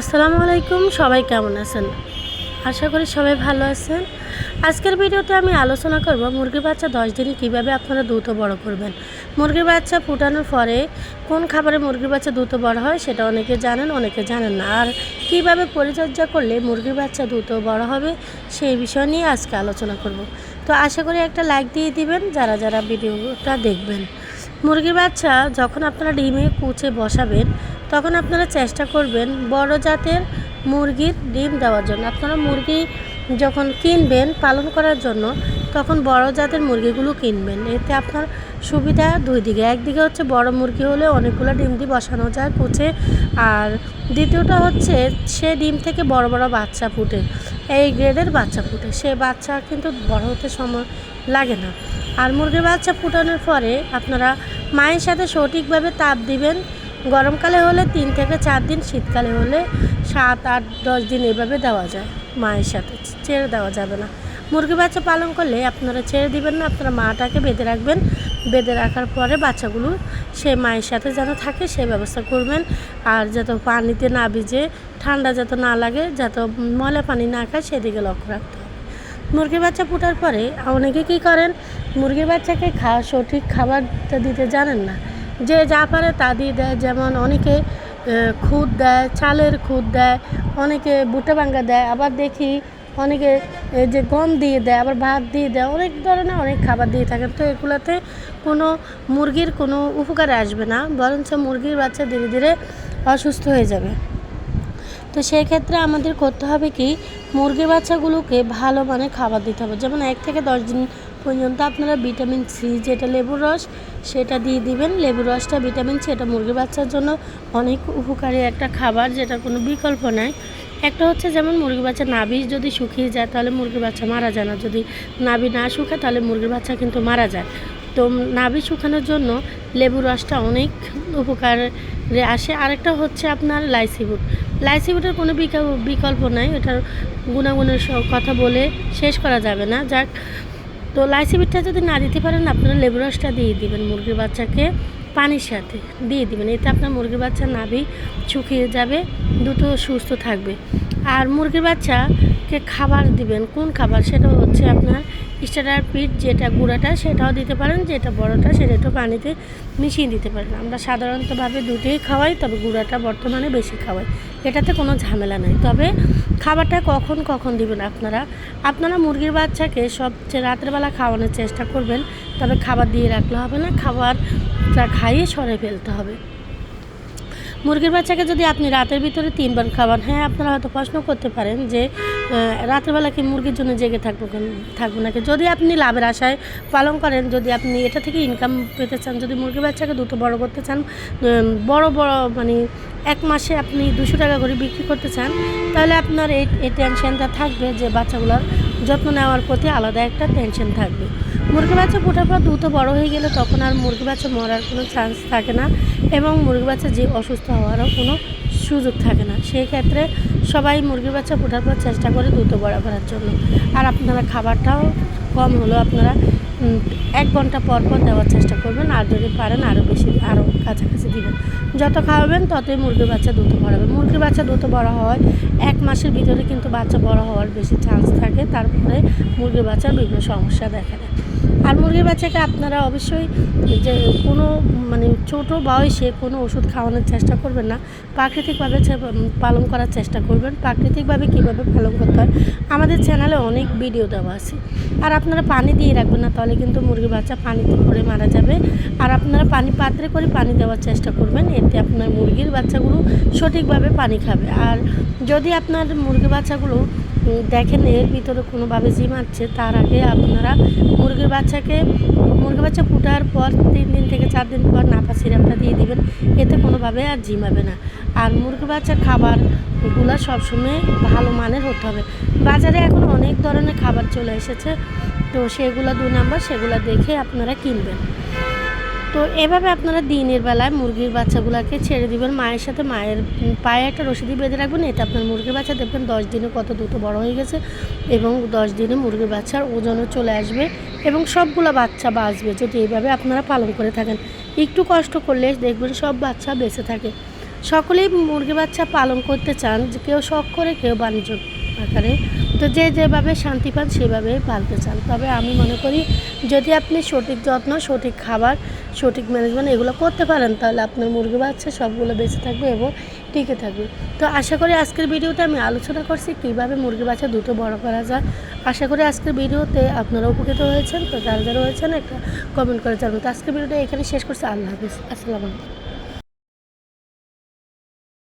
আসসালামু আলাইকুম, সবাই কেমন আছেন? আশা করি সবাই ভালো আছেন। আজকের ভিডিওতে আমি আলোচনা করব মুরগির বাচ্চা দশ দিনে কীভাবে আপনারা দ্রুত বড় করবেন। মুরগির বাচ্চা ফুটানোর পরে কোন খাবারে মুরগির বাচ্চা দ্রুত বড় হয় সেটা অনেকে জানেন অনেকে জানেন না। আর কীভাবে পরিচর্যা করলে মুরগির বাচ্চা দ্রুত বড় হবে সেই বিষয় নিয়ে আজকে আলোচনা করব। তো আশা করি একটা লাইক দিয়ে দিবেন, যারা যারা ভিডিওটা দেখবেন। মুরগির বাচ্চা যখন আপনারা ডিমে কুচে বসাবেন তখন আপনারা চেষ্টা করবেন বড় জাতের মুরগির ডিম দেওয়ার জন্য। আপনারা মুরগি যখন কিনবেন, পালন করার জন্য, তখন বড় জাতের মুরগিগুলো কিনবেন। এতে আপনার সুবিধা দুই দিকে। একদিকে হচ্ছে বড় মুরগি হলে অনেকগুলো ডিম দিয়ে বসানো যায় কুচে। আর দ্বিতীয়টা হচ্ছে সে ডিম থেকে বড় বড় বাচ্চা ফুটে। এই গ্রেডের বাচ্চা ফুটে। সে বাচ্চা কিন্তু বড় হতে সময় লাগে না। আর মুরগির বাচ্চা ফুটানোর পরে আপনারা মায়ের সাথে সঠিকভাবে তাপ দিবেন। গরমকালে হলে তিন থেকে চার দিন, শীতকালে হলে সাত আট দশ দিন এভাবে দেওয়া যায় মায়ের সাথে। ছেড়ে দেওয়া যাবে না। মুরগি বাচ্চা পালন করলে আপনারা ছেড়ে দিবেন না, আপনারা মাটাকে বেঁধে রাখবেন। বেঁধে রাখার পরে বাচ্চাগুলো সে মায়ের সাথে যেন থাকে সেই ব্যবস্থা করবেন। আর যাতে পানিতে না ভিজে, ঠান্ডা যাতে না লাগে, যাতে ময়লা পানি না খায়, সেদিকে লক্ষ্য রাখতে হবে। মুরগির বাচ্চা ফুটার পরে অনেকে কী করেন? মুরগির বাচ্চাকে খাওয়া সঠিক খাবারটা দিতে জানেন না। যে যা পারে তা দিয়ে দেয়। যেমন অনেকে খুদ দেয়, চালের খুদ দেয়, অনেকে বুটে ভাঙ্গা দেয়, আবার দেখি অনেকে যে গম দিয়ে দেয়, আবার ভাত দিয়ে দেয়, অনেক ধরনের অনেক খাবার দিয়ে থাকেন। তো এগুলোতে কোনো মুরগির কোনো উপকারে আসবে না, বরঞ্চ মুরগির বাচ্চা ধীরে ধীরে অসুস্থ হয়ে যাবে। তো সেই ক্ষেত্রে আমাদের করতে হবে কি, মুরগির বাচ্চাগুলোকে ভালো মানে খাবার দিতে হবে। যেমন এক থেকে দশ দিন পর্যন্ত আপনারা ভিটামিন সি যেটা লেবুর রস, সেটা দিয়ে দিবেন। লেবুর রসটা, ভিটামিন সি, এটা মুরগির বাচ্চার জন্য অনেক উপকারী একটা খাবার, যেটা কোনো বিকল্প নাই। একটা হচ্ছে যেমন মুরগির বাচ্চা নাভি যদি শুকিয়ে যায়, তাহলে মুরগির বাচ্চা মারা যায় না। যদি নাভি না শুকায় তাহলে মুরগির বাচ্চা কিন্তু মারা যায়। তো নাভি শুকানোর জন্য লেবুর রসটা অনেক উপকারে আসে। আরেকটা হচ্ছে আপনার লাইসিবুট। লাইসিবুটের কোনো বিকা- বিকল্প নাই। এটার গুণাগুণের কথা বলে শেষ করা যাবে না। যাক তো লাইসি পিঠা যদি না দিতে পারেন, আপনারা লেবু রসটা দিয়ে দিবেন মুরগির বাচ্চাকে পানির সাথে দিয়ে দিবেন। এতে আপনার মুরগির বাচ্চা নাভি শুকিয়ে যাবে, দুটো সুস্থ থাকবে। আর মুরগির বাচ্চাকে খাবার দিবেন। কোন খাবার? সেটা হচ্ছে আপনার স্টার্টার পিট যেটা গুঁড়াটা, সেটাও দিতে পারেন, যেটা বড়টা, সেটা একটু পানিতে মিশিয়ে দিতে পারেন। আমরা সাধারণতভাবে দুটোই খাওয়াই, তবে গুঁড়াটা বর্তমানে বেশি খাওয়াই। এটাতে কোনো ঝামেলা নাই। তবে খাবারটা কখন কখন দিবেন আপনারা? আপনারা মুরগির বাচ্চাকে সবচেয়ে রাত্রেবেলা খাওয়ানোর চেষ্টা করবেন, তবে খাবার দিয়ে রাখলে হবে না। খাবারটা খাইয়ে সরে ফেলতে হবে। মুরগির বাচ্চাকে যদি আপনি রাতের ভিতরে তিনবার খাওয়ান হ্যাঁ আপনারা হয়তো প্রশ্ন করতে পারেন যে রাতের বেলা কি মুরগির জন্য জেগে থাকব থাকব নাকি? যদি আপনি লাভের আশায় পালন করেন, যদি আপনি এটা থেকে ইনকাম পেতে চান, যদি মুরগির বাচ্চাকে দুটো বড় করতে চান বড় বড় মানে এক মাসে আপনি দুশো টাকা করে বিক্রি করতে চান, তাহলে আপনার এই টেনশনটা থাকবে যে বাচ্চাগুলোর যত্ন নেওয়ার প্রতি আলাদা একটা টেনশন থাকবে। মুরগি বাচ্চা ফোটার পর দ্রুত বড় হয়ে গেলে তখন আর মুরগি বাচ্চা মরার কোনো চান্স থাকে না এবং মুরগি বাচ্চা যে অসুস্থ হওয়ারও কোনো সুযোগ থাকে না। সেই ক্ষেত্রে সবাই মুরগির বাচ্চা ফোটার পর চেষ্টা করে দ্রুত বড় করার জন্য। আর আপনারা খাবারটাও কম হলেও আপনারা এক ঘণ্টা পর পর দেওয়ার চেষ্টা করবেন, আর যদি পারেন আরও বেশি আরও কাছাকাছি দিবেন। যত খাওয়াবেন, ততই মুরগির বাচ্চা দ্রুত বড় হবে মুরগির বাচ্চা দ্রুত বড় হয় এক মাসের ভিতরে কিন্তু বাচ্চা বড় হওয়ার বেশি চান্স থাকে, তারপরে মুরগির বাচ্চার বিভিন্ন সমস্যা দেখা দেয়। আর মুরগির বাচ্চাকে আপনারা অবশ্যই যে কোনো মানে ছোট বয়সে কোনো ওষুধ খাওয়ানোর চেষ্টা করবেন না। প্রাকৃতিকভাবে পালন করার চেষ্টা করবেন। প্রাকৃতিকভাবে কীভাবে পালন করতে হয়, আমাদের চ্যানেলে অনেক ভিডিও দেওয়া আছে। আর আপনারা পানি দিয়ে রাখবেন না, তাহলে কিন্তু মুরগির বাচ্চা পানিতে পড়ে মারা যাবে। আর আপনারা পানি পাত্রে করে পানি দেওয়ার চেষ্টা করবেন, এতে আপনার মুরগির বাচ্চাগুলো সঠিকভাবে পানি খাবে। আর যদি আপনার মুরগির বাচ্চাগুলো দেখেন, এর ভিতরে কোনোভাবে জিম আছে, তার আগে আপনারা মুরগির বাচ্চাকে, মুরগির বাচ্চা ফুটার পর তিন দিন থেকে চার দিন পর নাপা সিরাপটা দিয়ে দিবেন, এতে কোনোভাবে আর জিমাবে না। আর মুরগির বাচ্চার খাবারগুলো সবসময় ভালো মানের হতে হবে। বাজারে এখন অনেক ধরনের খাবার চলে এসেছে, তো সেগুলো দুই নাম্বার, সেগুলো দেখে আপনারা কিনবেন। তো এভাবে আপনারা দিনের বেলায় মুরগির বাচ্চাগুলোকে ছেড়ে দিবেন, মায়ের সাথে মায়ের পায়ে একটা রসিদি বেঁধে রাখবেন, এতে আপনার মুরগির বাচ্চা দেখবেন দশ দিনে কত দ্রুত বড় হয়ে গেছে এবং দশ দিনে মুরগির বাচ্চার ওজনও চলে আসবে এবং সবগুলো বাচ্চা বাঁচবে যদি এইভাবে আপনারা পালন করে থাকেন। একটু কষ্ট করলে দেখবেন সব বাচ্চা বেঁচে থাকে। সকলেই মুরগি বাচ্চা পালন করতে চান, যে কেউ শখ করে, কেউ বাণিজ্য আকারে। তো যে যেভাবে শান্তি পান, সেভাবে পালতে চান। তবে আমি মনে করি, যদি আপনি সঠিক যত্ন, সঠিক খাবার, সঠিক ম্যানেজমেন্ট এগুলো করতে পারেন, তাহলে আপনার মুরগি বাচ্চা সবগুলো বেঁচে থাকবে এবং টিকে থাকবে। তো আশা করি আজকের ভিডিওতে আমি আলোচনা করছি, কীভাবে মুরগি বাচ্চা দুটো বড় করা যায়। আশা করি আজকের ভিডিওতে আপনারা উপকৃত হয়েছেন। তো যারা যারা হয়েছেন একটা কমেন্ট করে জানাবেন। তো আজকের ভিডিওটা এখানে শেষ করছি। আল্লাহ হাফিজ। আসসালামু আলাইকুম।